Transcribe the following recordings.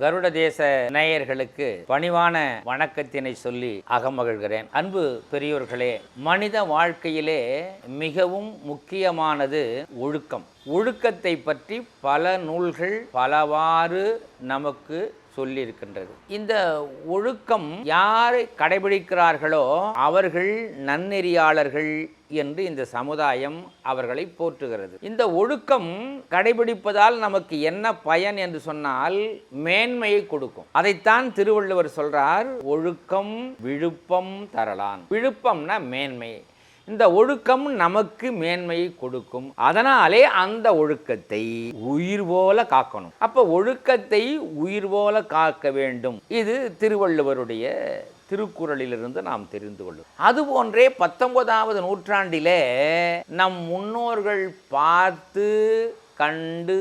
கருட தேச நேயர்களுக்கு பணிவான வணக்கத்தினை சொல்லி அகமகிழ்கிறேன். அன்பு பெரியோர்களே மனித வாழ்க்கையிலே மிகவும் முக்கியமானது ஒழுக்கம். ஒழுக்கத்தை பற்றி பல நூல்கள் பலவாறு நமக்கு சொல்லியிருக்கின்றது. இந்த ஒழுக்கம் யாரை கடைபிடிக்கிறார்களோ அவர்கள் நன்னெறியாளர்கள் என்று இந்த சமுதாயம் அவர்களை போற்றுகிறது. இந்த ஒழுக்கம் கடைபிடிப்பதால் நமக்கு என்ன பயன் என்று சொன்னால் மேன்மையை கொடுக்கும். அதைத்தான் திருவள்ளுவர் சொல்றார் ஒழுக்கம் விழுப்பம் தரலான். விழுப்பம்னா மேன்மை. இந்த ஒழுக்கம் நமக்கு மேன்மையை கொடுக்கும். அதனாலே அந்த ஒழுக்கத்தை உயிர் போல காக்கணும். அப்ப ஒழுக்கத்தை உயிர் போல காக்க வேண்டும். இது திருவள்ளுவருடைய திருக்குறளிலிருந்து நாம் தெரிந்து கொள்ளும். அதுபோன்றே பத்தொன்பதாவது நூற்றாண்டிலே நம் முன்னோர்கள் பார்த்து கண்டு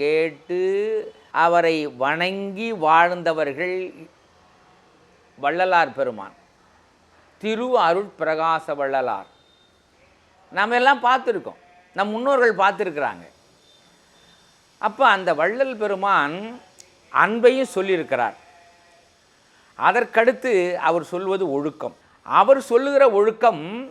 கேட்டு அவரை வணங்கி வாழ்ந்தவர்கள் வள்ளலார் பெருமான். திரு அருட்பிரகாச வள்ளலார். நாம் எல்லாம் பார்த்துருக்கோம். நம் முன்னோர்கள் பார்த்துருக்குறாங்க. அப்போ அந்த வள்ளல் பெருமான் அன்பையும் சொல்லியிருக்கிறார். அதற்கடுத்து அவர் சொல்வது ஒழுக்கம். அவர் சொல்லுகிற ஒழுக்கம்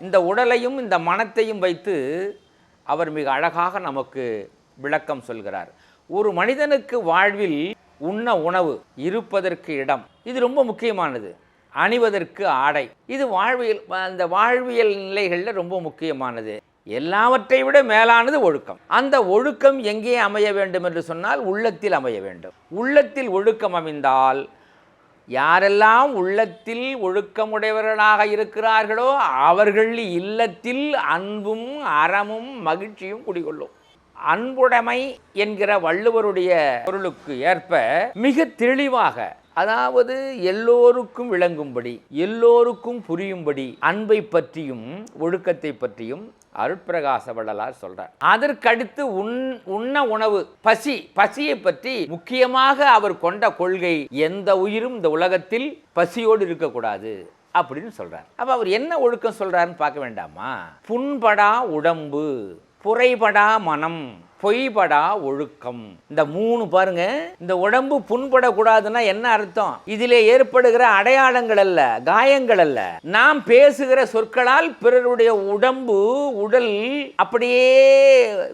இந்த உடலையும் இந்த மனத்தையும் வைத்து அவர் மிக அழகாக நமக்கு விளக்கம் சொல்கிறார். ஒரு மனிதனுக்கு வாழ்வில் உண்ண உணவு இருப்பதற்கு இடம். இது ரொம்ப முக்கியமானது. அணிவதற்கு ஆடை. இது வாழ்வியல் அந்த வாழ்வியல் நிலைகளில் ரொம்ப முக்கியமானது. எல்லாவற்றை விட மேலானது ஒழுக்கம். அந்த ஒழுக்கம் எங்கே அமைய வேண்டும் என்று சொன்னால் உள்ளத்தில் அமைய வேண்டும். உள்ளத்தில் ஒழுக்கம் அமைந்தால் யாரெல்லாம் உள்ளத்தில் ஒழுக்கமுடையவர்களாக இருக்கிறார்களோ அவர்கள் இல்லத்தில் அன்பும் அறமும் மகிழ்ச்சியும் குடிகொள்ளும். அன்புடைமை என்கிற வள்ளுவருடைய பொருளுக்கு ஏற்ப மிக தெளிவாக அதாவது எல்லோருக்கும் விளங்கும்படி எல்லோருக்கும் புரியும்படி அன்பை பற்றியும் ஒழுக்கத்தை பற்றியும் அருட்பிரகாச வள்ளலார் சொல்றார். அதற்கடுத்து உண் உண்ண உணவு பசி பசியை பற்றி முக்கியமாக அவர் கொண்ட கொள்கை எந்த உயிரும் இந்த உலகத்தில் பசியோடு இருக்கக்கூடாது அப்படின்னு சொல்றார். அப்ப அவர் என்ன ஒழுக்கம் சொல்றாருன்னு பார்க்க வேண்டாமா? புண்படா உடம்பு புரைபடா மனம். பொய்படா ஒழுக்கம். இந்த மூணு பாருங்க இந்த உடம்பு புண்படக்கூடாதுன்னா என்ன அர்த்தம்? இதிலே ஏற்படுகிற அடையாளங்கள் அல்ல காயங்கள் அல்ல. நாம் பேசுகிற சொற்களால் பிறருடைய உடம்பு உடல் அப்படியே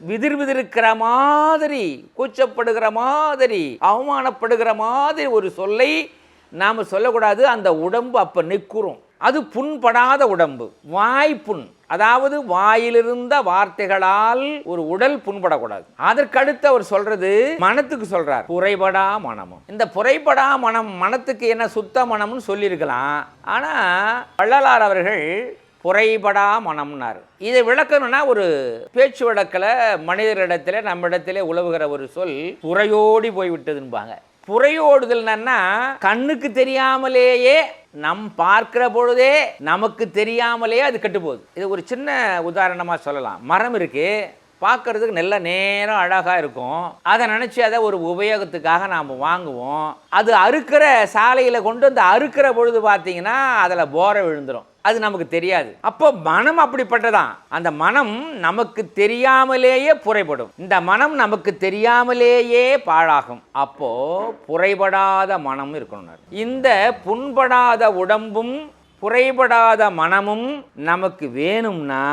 விதிர்விதிருக்கிற மாதிரி கூச்சப்படுகிற மாதிரி அவமானப்படுகிற மாதிரி ஒரு சொல்லை நாம் சொல்லக்கூடாது. அந்த உடம்பு அப்போ நிற்கிறோம். அது புண்படாத உடம்பு வாய் புண். அதாவது வாயிலிருந்த வார்த்தைகளால் ஒரு உடல் புண்படக்கூடாது. அதற்கடுத்து அவர் சொல்றது மனத்துக்கு சொல்றார் புறைபடா மனமும். இந்த புரைபடா மனம் மனத்துக்கு என்ன சுத்த மனம்னு சொல்லியிருக்கலாம். ஆனா வள்ளலார் அவர்கள் புரைபடா மனம்னார். இதை விளக்கணும்னா ஒரு பேச்சு வழக்கில் மனிதரிடத்தில் நம்மிடத்திலே உழவுகிற ஒரு சொல் புறையோடி போய்விட்டதுன்பாங்க. புறையோடுதல்னா கண்ணுக்கு தெரியாமலேயே நம் பார்க்கிற பொழுதே நமக்கு தெரியாமலேயே அது கட்டுப்போகுது. இது ஒரு சின்ன உதாரணமாக சொல்லலாம். மரம் இருக்குது பார்க்கறதுக்கு நல்ல நேரம் அழகாக இருக்கும். அதை நினச்சி அதை ஒரு உபயோகத்துக்காக நாம் வாங்குவோம். அது அறுக்கிற சாலையில் கொண்டு வந்து அறுக்கிற பொழுது பார்த்தீங்கன்னா அதில் போரை விழுந்துடும் அது நமக்கு தெரியாது. அப்போ மனம் அப்படிப்பட்டதான். அந்த மனம் நமக்கு தெரியாமலேயே புறைப்படும் இந்த மனம் நமக்கு தெரியாமலேயே பாழாகும். அப்போ புறைபடாத மனம் இருக்கணும். இந்த புண்படாத உடம்பும் புறைபடாத மனமும் நமக்கு வேணும்னா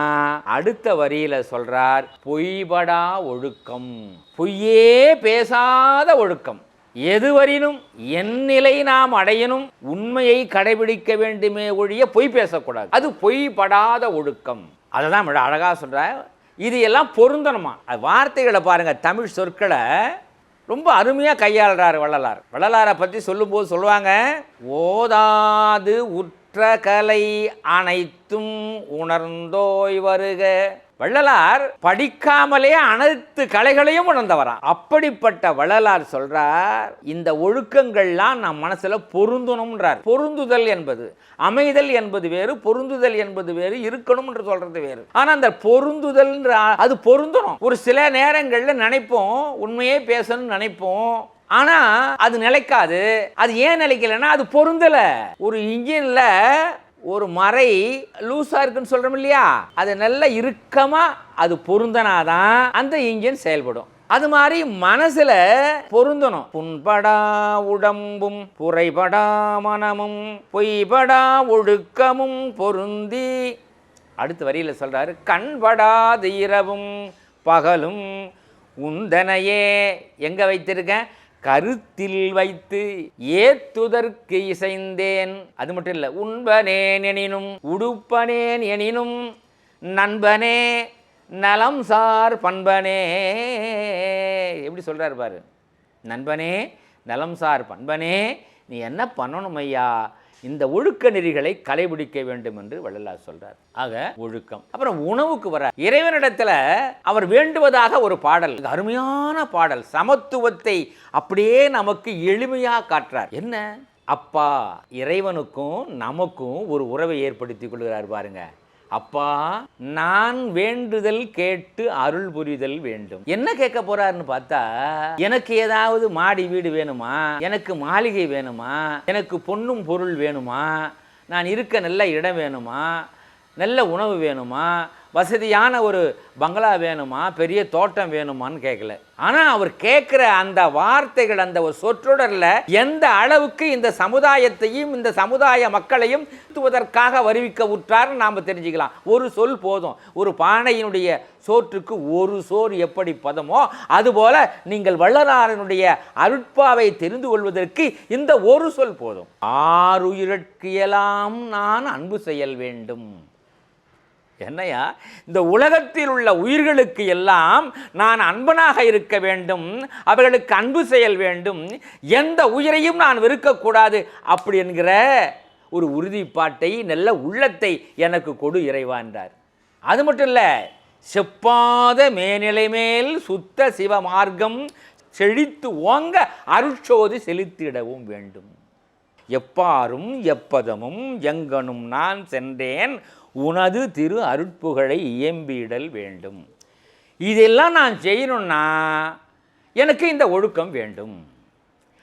அடுத்த வரியில சொல்றார் பொய்படா ஒழுக்கம். பொய்யே பேசாத ஒழுக்கம். எதுவரினும் என் நிலை நாம் அடையணும் உண்மையை கடைபிடிக்க வேண்டுமே ஒழிய பொய் பேசக்கூடாது. அது பொய்படாத ஒழுக்கம். அதை தான் அழகாக சொல்கிறார் இது எல்லாம் பொருந்தணுமா? அது வார்த்தைகளை பாருங்கள் தமிழ் சொற்களை ரொம்ப அருமையாக கையாளுறாரு வள்ளலார். வள்ளலாரை பற்றி சொல்லும்போது சொல்லுவாங்க ஓதாது உற்ற கலை அனைத்தும் உணர்ந்தோய் வருக. வள்ளலார் படிக்காமலே அனைத்து கலைகளையும் உணர்ந்தவரா அப்படிப்பட்ட வள்ளலார் சொல்றார் இந்த ஒழுக்கங்கள்லாம் நம் மனசுல பொருந்தணும்ன்றார். பொருந்துதல் என்பது அமைதல் என்பது வேறு பொருந்துதல் என்பது வேறு இருக்கணும் என்று சொல்றது வேறு. ஆனா அந்த பொருந்துதல் அது பொருந்தணும். ஒரு சில நேரங்கள்ல நினைப்போம் உண்மையே பேசணும்னு நினைப்போம். ஆனா அது நிலைக்காது. அது ஏன் நிலைக்கலன்னா அது பொருந்தல. ஒரு இன்ஜின்ல ஒரு மறை லூஸாக இருக்குன்னு சொல்கிறோம் இல்லையா? அது நல்ல இறுக்கமாக அது பொருந்தனாதான் அந்த இன்ஜின் செயல்படும். அது மாதிரி மனசில் பொருந்தணும். புண்படா உடம்பும் புரைபடா மனமும் பொய்படா ஒழுக்கமும் பொருந்தி. அடுத்த வரியில் சொல்கிறாரு கண்படாத இரவும் பகலும் உந்தனையே. எங்கே வைத்திருக்கேன்? கருத்தில் வைத்து ஏத்துதற்கு இசைந்தேன். அது மட்டும் இல்லை உண்பனேன் எனினும் உடுப்பனேன் எனினும் நண்பனே நலம் சார் பண்பனே. எப்படி சொல்கிறார் பாரு? நண்பனே நலம் சார் பண்பனே நீ என்ன பண்ணணும் ஐயா இந்த ஒழுக்க நெறிகளை கடைபிடிக்க வேண்டும் என்று வள்ளலார் சொல்றார். ஆக ஒழுக்கம். அப்புறம் உணவுக்கு வர இறைவனிடத்துல அவர் வேண்டுவதாக ஒரு பாடல் அருமையான பாடல் சமத்துவத்தை அப்படியே நமக்கு எளிமையா காட்டுறார். என்ன? அப்பா இறைவனுக்கும் நமக்கும் ஒரு உறவை ஏற்படுத்தி கொள்கிறார் பாருங்க. அப்பா நான் வேண்டுதல் கேட்டு அருள் புரிதல் வேண்டும். என்ன கேட்க போறாருன்னு பார்த்தா எனக்கு ஏதாவது மாடி வீடு வேணுமா? எனக்கு மாளிகை வேணுமா? எனக்கு பொண்ணும் பொருள் வேணுமா? நான் இருக்க நல்ல இடம் வேணுமா? நல்ல உணவு வேணுமா? வசதியான ஒரு பங்களா வேணுமா? பெரிய தோட்டம் வேணுமான்னு கேட்கல ஆனால் அவர் கேட்குற அந்த வார்த்தைகள் அந்த ஒரு சொற்றொடரில் எந்த அளவுக்கு இந்த சமுதாயத்தையும் இந்த சமுதாய மக்களையும் துவதற்காக வருவிக்க உற்றார்னு நாம் தெரிஞ்சுக்கலாம். ஒரு சொல் போதும். ஒரு பானையினுடைய சோற்றுக்கு ஒரு சோறு எப்படி பதமோ அதுபோல நீங்கள் வள்ளலாரனுடைய அருட்பாவை தெரிந்து கொள்வதற்கு இந்த ஒரு சொல் போதும். ஆறுயிரட்கியலாம் நான் அன்பு செயல் வேண்டும். என்னையா? இந்த உலகத்தில் உள்ள உயிர்களுக்கு எல்லாம் நான் அன்பனாக இருக்க வேண்டும் அவர்களுக்கு அன்பு செயல் வேண்டும் எந்த உயிரையும் நான் வெறுக்கக்கூடாது அப்படி என்கிற ஒரு உறுதிப்பாட்டை நல்ல உள்ளத்தை எனக்கு கொடு இறைவா என்றார். அது மட்டும் இல்லை செப்பாத மேனிலை மேல் சுத்த சிவ மார்க்கம் செழித்து ஓங்க அருட்சோதி செலுத்திடவும் வேண்டும். எப்பாரும் எப்பதமும் எங்கனும் நான் சென்றேன் உனது திரு அருட்புகழை இயம்பிடல் வேண்டும். இதெல்லாம் நான் செய்யணும்னா எனக்கு இந்த ஒழுக்கம் வேண்டும்.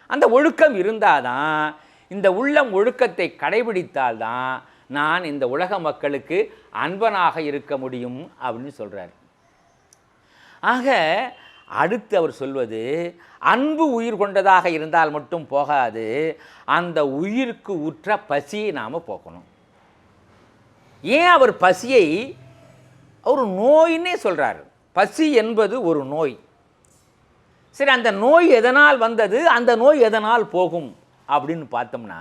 அந்த ஒழுக்கம் இருந்தாதான் இந்த உள்ளம் ஒழுக்கத்தை கடைபிடித்தால்தான் நான் இந்த உலக மக்களுக்கு அன்பனாக இருக்க முடியும் அப்படின்னு சொல்கிறார் ஆக அடுத்து அவர் சொல்வது அன்பு உயிர் கொண்டதாக இருந்தால் மட்டும் போகாது அந்த உயிருக்கு உற்ற பசியை நாம் போக்கணும். ஏன் அவர் பசியை ஒரு நோயின்னே சொல்கிறார் பசி என்பது ஒரு நோய். சரி அந்த நோய் எதனால் வந்தது அந்த நோய் எதனால் போகும் அப்படின்னு பார்த்தோம்னா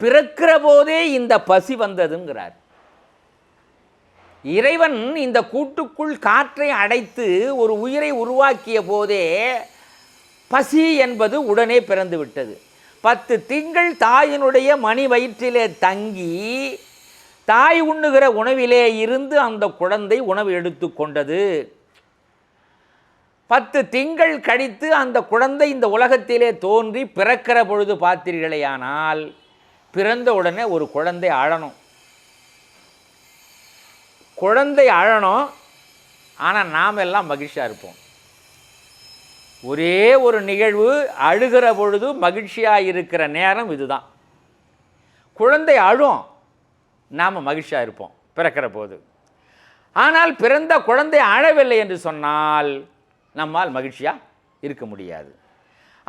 பிறக்கிற போதே இந்த பசி வந்ததுங்கிறார். இறைவன் இந்த கூட்டுக்குள் காற்றை அடைத்து ஒரு உயிரை உருவாக்கிய போதே பசி என்பது உடனே பிறந்து விட்டது. பத்து திங்கள் தாயினுடைய மணி வயிற்றிலே தங்கி தாய் உண்ணுகிற உணவிலே இருந்து அந்த குழந்தை உணவு எடுத்து கொண்டது. பத்து திங்கள் கழித்து அந்த குழந்தை இந்த உலகத்திலே தோன்றி பிறக்கிற பொழுது பார்த்தீர்களேயானால் பிறந்த உடனே ஒரு குழந்தை அழணும் குழந்தை அழணும் ஆனால் நாம் எல்லாம் மகிழ்ச்சியாக இருப்போம். ஒரே ஒரு நிகழ்வு அழுகிற பொழுது மகிழ்ச்சியாக இருக்கிற நேரம் இதுதான். குழந்தை அழும் நாம் மகிழ்ச்சியாக இருப்போம் பிறக்கிற போது. ஆனால் பிறந்த குழந்தை அழவில்லை என்று சொன்னால் நம்மால் மகிழ்ச்சியாக இருக்க முடியாது.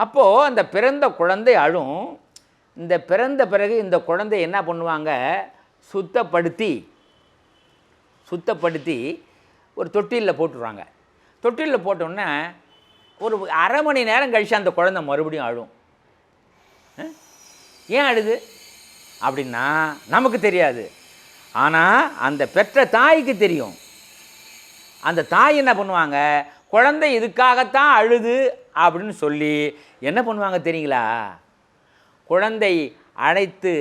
அப்போது அந்த பிறந்த குழந்தை அழும். இந்த பிறந்த பிறகு இந்த குழந்தை என்ன பண்ணுவாங்க? சுத்தப்படுத்தி சுத்தப்படுத்தி ஒரு தொட்டிலில் போட்டுருவாங்க. தொட்டிலில் போட்டோன்னே ஒரு அரை மணி நேரம் கழித்து அந்த குழந்தை மறுபடியும் அழும். ஏன் அழுது? அப்படின்னா நமக்கு தெரியாது. ஆனால் அந்த பெற்ற தாய்க்கு தெரியும். அந்த தாய் என்ன பண்ணுவாங்க? குழந்தை இதுக்காகத்தான் அழுது அப்படின்னு சொல்லி என்ன பண்ணுவாங்க தெரியுங்களா? குழந்தை அழைத்து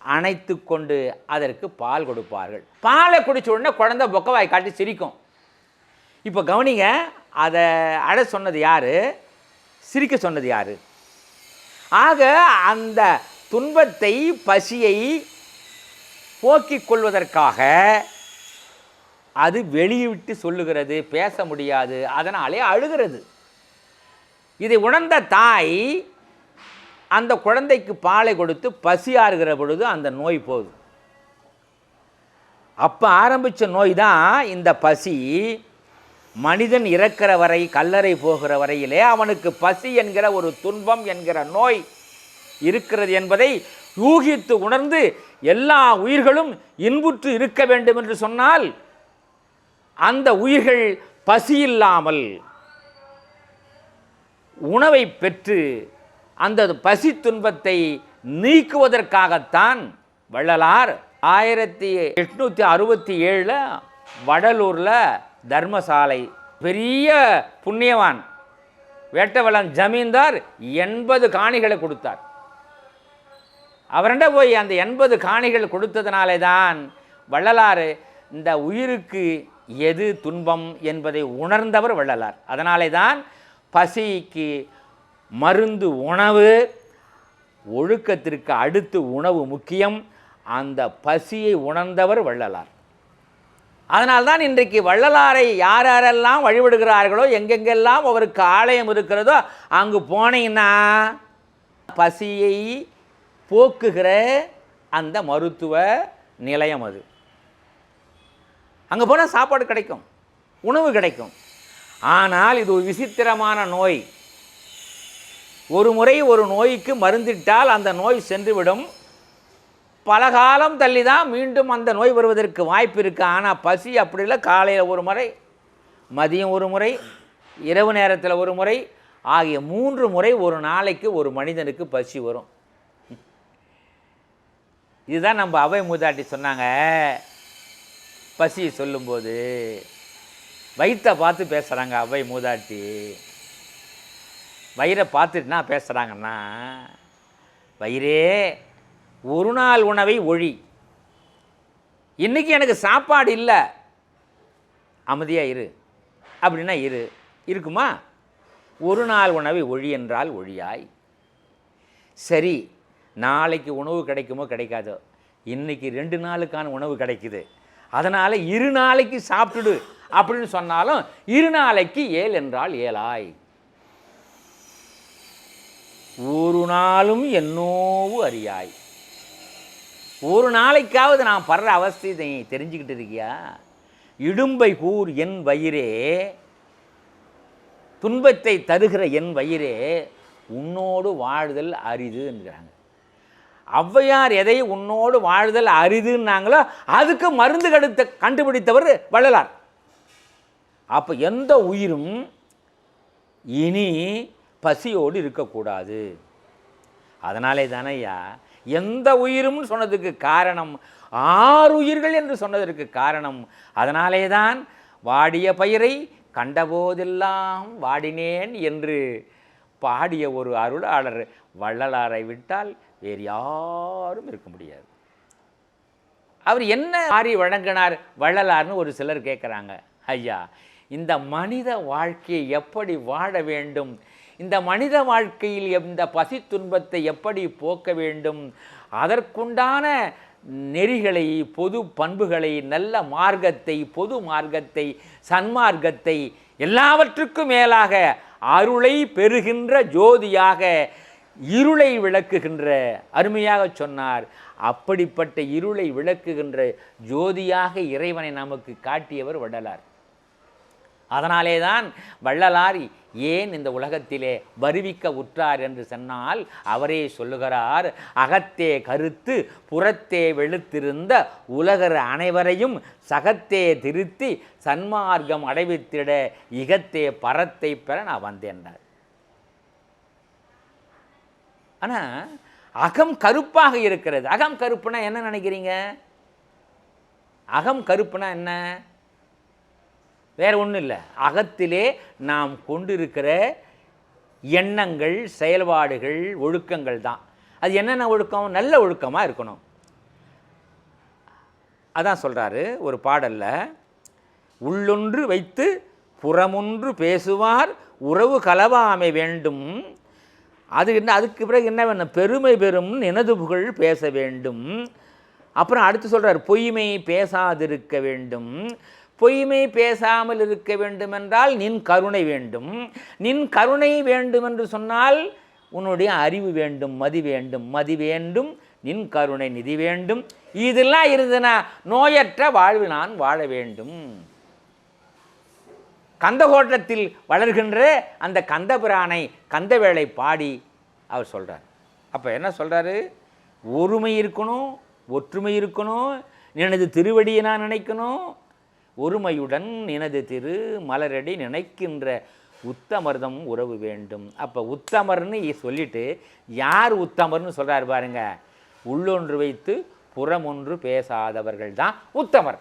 அணைத்து கொண்டு அதற்கு பால் கொடுப்பார்கள். பாலை குடிச்ச உடனே குழந்தை பொக்கவாய் காட்டி சிரிக்கும். இப்போ கவனிங்க அதை அழ சொன்னது யார்? சிரிக்க சொன்னது யார்? ஆக அந்த துன்பத்தை பசியை போக்கிக் கொள்வதற்காக அது வெளியிட்டு சொல்லுகிறது பேச முடியாது அதனாலே அழுகிறது. இதை உணர்ந்த தாய் அந்த குழந்தைக்கு பாலை கொடுத்து பசி ஆறுகிற பொழுது அந்த நோய் போகுது. அப்போ ஆரம்பித்த நோய் தான் இந்த பசி. மனிதன் இறக்கிற வரை கல்லறை போகிற வரையிலே அவனுக்கு பசி என்கிற ஒரு துன்பம் என்கிற நோய். இருக்கிறது என்பதை யூகித்து உணர்ந்து எல்லா உயிர்களும் இன்புற்று இருக்க வேண்டும் என்று சொன்னால் அந்த உயிர்கள் பசியில்லாமல் உணவை பெற்று அந்த பசி துன்பத்தை நீக்குவதற்காகத்தான் வள்ளலார் ஆயிரத்தி எட்நூற்றி அறுபத்தி ஏழில் வடலூரில் தர்மசாலை. பெரிய புண்ணியவான் வேட்டவளன் ஜமீன்தார் எண்பது காணிகளை கொடுத்தார். அவர்கிட்ட போய் அந்த எண்பது காணிகள் கொடுத்ததுனாலே தான் வள்ளலார் இந்த உயிருக்கு எது துன்பம் என்பதை உணர்ந்தவர் வள்ளலார். அதனாலே தான் பசிக்கு மருந்து உணவு ஒழுக்கத்திற்கு அடுத்து உணவு முக்கியம் அந்த பசியை உணர்ந்தவர் வள்ளலார். அதனால்தான் இன்றைக்கு வள்ளலாரை யார் யாரெல்லாம் வழிபடுகிறார்களோ எங்கெங்கெல்லாம் அவருக்கு ஆலயம் இருக்கிறதோ அங்கு போனீங்கன்னா பசியை போக்குகிற அந்த மருத்துவ நிலையம் அது. அங்கே போனால் சாப்பாடு கிடைக்கும் உணவு கிடைக்கும். ஆனால் இது ஒரு விசித்திரமான நோய். ஒரு முறை ஒரு நோய்க்கு மருந்திட்டால் அந்த நோய் சென்றுவிடும். பல காலம் தள்ளி தான் மீண்டும் அந்த நோய் வருவதற்கு வாய்ப்பு இருக்குது ஆனால் பசி அப்படி இல்லை. காலையில் ஒரு முறை மதியம் ஒரு முறை இரவு நேரத்தில் ஒரு முறை ஆகிய மூன்று முறை ஒரு நாளைக்கு ஒரு மனிதனுக்கு பசி வரும். இதுதான் நம்ம அவை மூதாட்டி சொன்னாங்க. பசி சொல்லும்போது வயிற்றை பார்த்து பேசுகிறாங்க அவை மூதாட்டி. வயிறை பார்த்துட்டுனா பேசுகிறாங்கன்னா வயிறே ஒரு நாள் உணவை ஒழி. இன்றைக்கி எனக்கு சாப்பாடு இல்லை. அமைதியாக இரு. அப்படின்னா இரு. இருக்குமா? ஒரு நாள் உணவை ஒழி என்றால் ஒழியாய். சரி நாளைக்கு உணவு கிடைக்குமோ கிடைக்காதோ. இன்றைக்கி ரெண்டு நாளுக்கான உணவு கிடைக்குது. அதனால் இரு நாளைக்கு சாப்பிட்டுடு அப்படின்னு சொன்னாலும் இரு நாளைக்கு ஏல் என்றால் ஏலாய் ஒரு நாளும் என்னோவு அறியாய். ஒரு நாளைக்காவது நான் படுற அவஸ்தை தெரிஞ்சுக்கிட்டு இருக்கியா? இடும்பை கூர் என் வயிறே துன்பத்தை தருகிற என் வயிறே உன்னோடு வாழுதல் அரிது என்கிறாங்க. ஔவையார் எதை உன்னோடு வாழ்தல் அரிதுன்னாங்களோ அதுக்கு மருந்து கடுத்த கண்டுபிடித்தவர் வள்ளலார். அப்போ எந்த உயிரும் இனி பசியோடு இருக்கக்கூடாது. அதனாலே தானையா எந்த உயிரும் சொன்னதுக்கு காரணம் ஆறு உயிர்கள் என்று சொன்னதற்கு காரணம். அதனாலே தான் வாடிய பயிரை கண்டபோதெல்லாம் வாடினேன் என்று பாடிய ஒரு அருளாளர் வள்ளலாரை விட்டால் வேறு யாரும் இருக்க முடியாது. அவர் என்ன மாறி வழங்கினார்? வள்ளலார்னு ஒரு சிலர் கேட்குறாங்க ஐயா இந்த மனித வாழ்க்கையை எப்படி வாழ வேண்டும்? இந்த மனித வாழ்க்கையில் இந்த பசி துன்பத்தை எப்படி போக்க வேண்டும்? அதற்குண்டான நெறிகளை பொது பண்புகளை நல்ல மார்க்கத்தை பொது மார்க்கத்தை சன்மார்க்கத்தை எல்லாவற்றுக்கும் மேலாக அருளை பெறுகின்ற ஜோதியாக இருளை விளக்குகின்ற அருமையாக சொன்னார். அப்படிப்பட்ட இருளை விளக்குகின்ற ஜோதியாக இறைவனை நமக்கு காட்டியவர் வள்ளலார். அதனாலே தான் வள்ளலார் ஏன் இந்த உலகத்திலே வருவிக்க உற்றார் என்று சொன்னால் அவரே சொல்லுகிறார் அகத்தே கருத்து புறத்தே வெளுத்திருந்த உலகர் அனைவரையும் சகத்தே திருத்தி சன்மார்க்கம் அடைவித்திட இகத்தே பரத்தை பெற நான் வந்தேன்றார் ஆனால் அகம் கருப்பாக இருக்கிறது. அகம் கருப்புனா என்ன நினைக்கிறீங்க? அகம் கருப்புனா என்ன? வேறு ஒன்றும் இல்லை. அகத்திலே நாம் கொண்டிருக்கிற எண்ணங்கள் செயல்பாடுகள் ஒழுக்கங்கள் தான். அது என்னென்ன ஒழுக்கம்? நல்ல ஒழுக்கமாக இருக்கணும். அதான் சொல்கிறாரு ஒரு பாடலில் உள்ளொன்று வைத்து புறமொன்று பேசுவார் உறவு கலவாமை வேண்டும் அது என்ன அதுக்கு பிறகு என்ன வேணும்? பெருமை பெறும் நினது புகழ் பேச வேண்டும். அப்புறம் அடுத்து சொல்கிறார் பொய்மை பேசாதிருக்க வேண்டும். பொய்மை பேசாமல் இருக்க வேண்டுமென்றால் நின் கருணை வேண்டும். நின் கருணை வேண்டும் என்று சொன்னால் உன்னுடைய அறிவு வேண்டும் மதி வேண்டும். மதி வேண்டும் நின் கருணை நிதி வேண்டும். இதெல்லாம் இருந்ததுன்னா நோயற்ற வாழ்வு நான் வாழ வேண்டும். கந்தகோட்டத்தில் வளர்கின்ற அந்த கந்தபிரானை கந்தவேளை பாடி அவர் சொல்கிறார் அப்போ என்ன சொல்கிறாரு ஒருமை இருக்கணும் ஒற்றுமை இருக்கணும் எனது திருவடியை நான் நினைக்கணும். ஒருமையுடன் எனது திரு மலரடி நினைக்கின்ற உத்தமர்தம் உறவு வேண்டும். அப்போ உத்தமர்னு சொல்லிட்டு யார் உத்தமர்னு சொல்கிறார் பாருங்க. உள்ளொன்று வைத்து புறமொன்று பேசாதவர்கள் தான் உத்தமர்.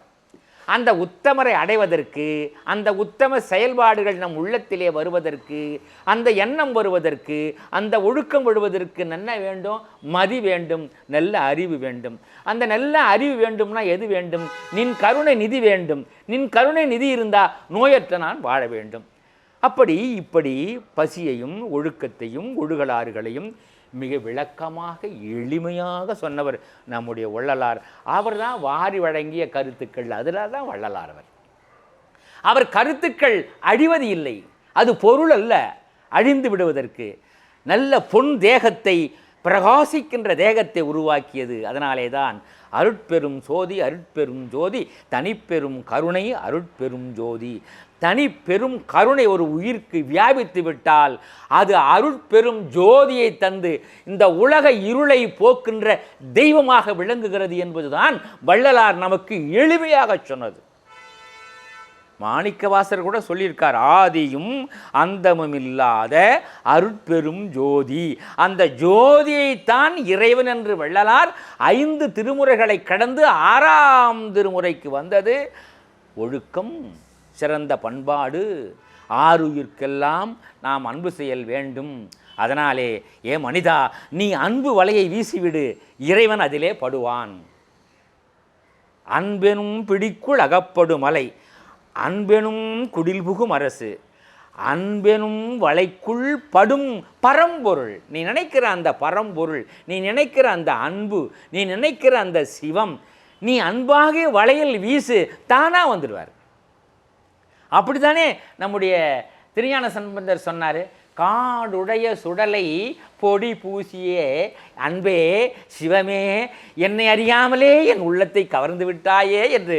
அந்த உத்தமரை அடைவதற்கு அந்த உத்தம செயல்பாடுகள் நம் உள்ளத்திலே வருவதற்கு அந்த எண்ணம் வருவதற்கு அந்த ஒழுக்கம் வருவதற்கு என்ன வேண்டும்? மதி வேண்டும் நல்ல அறிவு வேண்டும். அந்த நல்ல அறிவு வேண்டும்னா எது வேண்டும்? நின் கருணை நிதி வேண்டும். நின் கருணை நிதி இருந்தால் நோயற்ற நான் வாழ வேண்டும். அப்படி இப்படி பசியையும் ஒழுக்கத்தையும் ஒழுகலாறுகளையும் மிக விளக்கமாக எளிமையாக சொன்னவர் நம்முடைய வள்ளலார். அவர் தான் வாரி வழங்கிய கருத்துக்கள். அதில் தான் வள்ளலார் அவர். அவர் கருத்துக்கள் அழிவது இல்லை. அது பொருள் அல்ல. அழிந்து விடுவதற்கு. நல்ல பொன் தேகத்தை பிரகாசிக்கின்ற தேகத்தை உருவாக்கியது. அதனாலே தான் அருட்பெரும் சோதி அருட்பெரும் ஜோதி தனிப்பெரும் கருணை அருட்பெரும் ஜோதி. தனி பெரும் கருணை ஒரு உயிர்க்கு வியாபித்து விட்டால் அது அருட்பெரும் ஜோதியை தந்து இந்த உலக இருளை போக்கின்ற தெய்வமாக விளங்குகிறது என்பதுதான் வள்ளலார் நமக்கு எளிமையாக சொன்னது. மாணிக்கவாசர் கூட சொல்லியிருக்கார் ஆதியும் அந்தமும் இல்லாத அருட்பெரும் ஜோதி. அந்த ஜோதியைத்தான் இறைவன் என்று வள்ளலார் ஐந்து திருமுறைகளை கடந்து ஆறாம் திருமுறைக்கு வந்தது. ஒழுக்கம் சிறந்த பண்பாடு ஆறுயிர்க்கெல்லாம் நாம் அன்பு செயல் வேண்டும். அதனாலே ஏ மனிதா நீ அன்பு வலையை வீசிவிடு இறைவன் அதிலே படுவான். அன்பெனும் பிடிக்குள் அகப்படும் மலை அன்பெனும் குடில்புகும் அரசு அன்பெனும் வலைக்குள் படும் பரம்பொருள். நீ நினைக்கிற அந்த பரம்பொருள் நீ நினைக்கிற அந்த அன்பு நீ நினைக்கிற அந்த சிவம் நீ அன்பாக வளையல் வீசு தானாக வந்துடுவார். அப்படி தானே நம்முடைய திருஞான சம்பந்தர் சொன்னார்? காடுடைய சுடலை பொடி பூசியே அன்பே சிவமே என்னை அறியாமலே என் உள்ளத்தை கவர்ந்து விட்டாயே என்று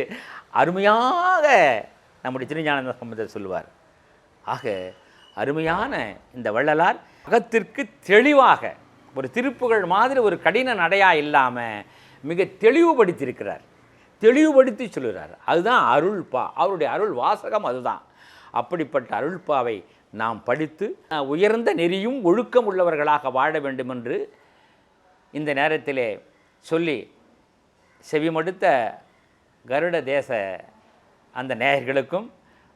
அருமையாக நம்முடைய திருஞான சம்பந்தர் சொல்லுவார். ஆக அருமையான இந்த வள்ளலார் அகத்திற்கு தெளிவாக ஒரு திருப்புகழ் மாதிரி ஒரு கடின நடையாக இல்லாமல் மிக தெளிவுபடுத்தியிருக்கிறார். தெளிவுபடுத்தி சொல்கிறார் அதுதான் அருள்பா. அவருடைய அருள் வாசகம் அதுதான். அப்படிப்பட்ட அருள்பாவை நாம் படித்து உயர்ந்த நெறியும் ஒழுக்கம் உள்ளவர்களாக வாழ வேண்டும் என்று இந்த நேரத்திலே சொல்லி செவிமடுத்த கருட தேச அந்த நேயர்களுக்கும்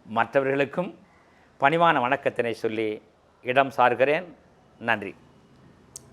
மற்றவர்களுக்கும் பணிவான வணக்கத்தினை சொல்லி இடம் சார்கிறேன். நன்றி.